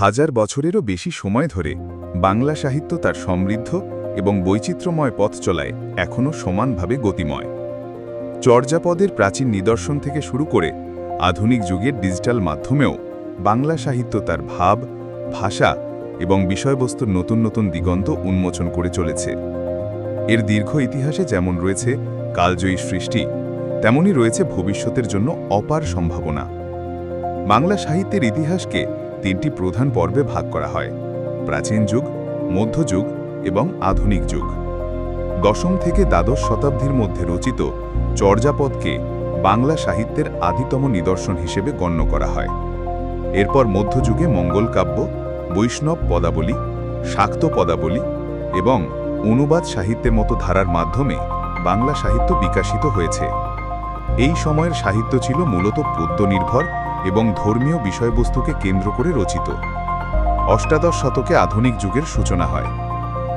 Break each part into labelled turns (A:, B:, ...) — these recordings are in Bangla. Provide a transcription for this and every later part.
A: হাজার বছরেরও বেশি সময় ধরে বাংলা সাহিত্য তার সমৃদ্ধ এবং বৈচিত্র্যময় পথ চলায় এখনও সমানভাবে গতিময়। চর্যাপদের প্রাচীন নিদর্শন থেকে শুরু করে আধুনিক যুগের ডিজিটাল মাধ্যমেও বাংলা সাহিত্য তার ভাব, ভাষা এবং বিষয়বস্তুর নতুন নতুন দিগন্ত উন্মোচন করে চলেছে। এর দীর্ঘ ইতিহাসে যেমন রয়েছে কালজয়ী সৃষ্টি, তেমনি রয়েছে ভবিষ্যতের জন্য অপার সম্ভাবনা। বাংলা সাহিত্যের ইতিহাসকে তিনটি প্রধান পর্বে ভাগ করা হয়। প্রাচীন যুগ মধ্যযুগ এবং আধুনিক যুগ। দশম থেকে দ্বাদশ শতাব্দীর মধ্যে রচিত চর্যাপদকে বাংলা সাহিত্যের আদিতম নিদর্শন হিসেবে গণ্য করা হয়। এরপর মধ্যযুগে মঙ্গল কাব্য, বৈষ্ণব পদাবলী, শাক্ত পদাবলী এবং অনুবাদ সাহিত্যের মতো ধারার মাধ্যমে বাংলা সাহিত্য বিকাশিত হয়েছে। এই সময়ের সাহিত্য ছিল মূলত পদ্য নির্ভর এবং ধর্মীয় বিষয়বস্তুকে কেন্দ্র করে রচিত। অষ্টাদশ শতকে আধুনিক যুগের সূচনা হয়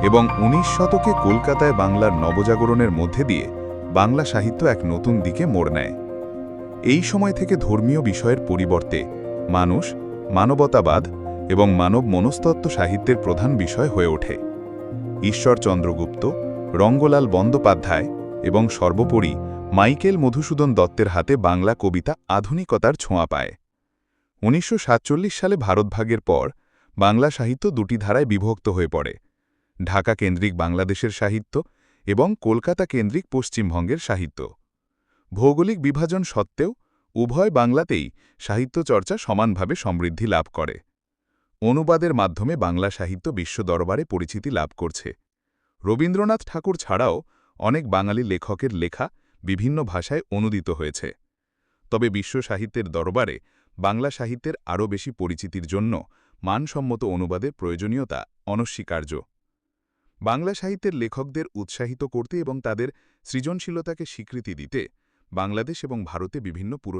A: এবং উনিশ শতকে কলকাতায় বাংলার নবজাগরণের মধ্যে দিয়ে বাংলা সাহিত্য এক নতুন দিকে মোড় নেয়। এই সময় থেকে ধর্মীয় বিষয়ের পরিবর্তে মানুষ মানবতাবাদ এবং মানব মনস্তত্ত্ব সাহিত্যের প্রধান বিষয় হয়ে ওঠে। ঈশ্বর চন্দ্রগুপ্ত রঙ্গলাল বন্দ্যোপাধ্যায় এবং সর্বোপরি মাইকেল মধুসূদন দত্তের হাতে বাংলা কবিতা আধুনিকতার ছোঁয়া পায়। উনিশশো সালে ভারতভাগের পর বাংলা সাহিত্য দুটি ধারায় বিভক্ত হয়ে পড়ে। ঢাকা কেন্দ্রিক বাংলাদেশের সাহিত্য এবং কলকাতা কেন্দ্রিক পশ্চিমবঙ্গের সাহিত্য। ভৌগোলিক বিভাজন সত্ত্বেও উভয় বাংলাতেই সাহিত্য চর্চা সমানভাবে সমৃদ্ধি লাভ করে। অনুবাদের মাধ্যমে বাংলা সাহিত্য বিশ্ব দরবারে পরিচিতি লাভ করছে। রবীন্দ্রনাথ ঠাকুর ছাড়াও অনেক বাঙালি লেখকের লেখা বিভিন্ন ভাষায় অনুদিত হয়েছে। তবে বিশ্ব সাহিত্যের দরবারে বাংলা সাহিত্যের আরও বেশি পরিচিতির জন্য মানসম্মত অনুবাদের প্রয়োজনীয়তা অনস্বীকার্য। বাংলা সাহিত্যের লেখকদের উৎসাহিত করতে এবং তাদের সৃজনশীলতাকে স্বীকৃতি দিতে বাংলাদেশ এবং ভারতে বিভিন্ন পুরো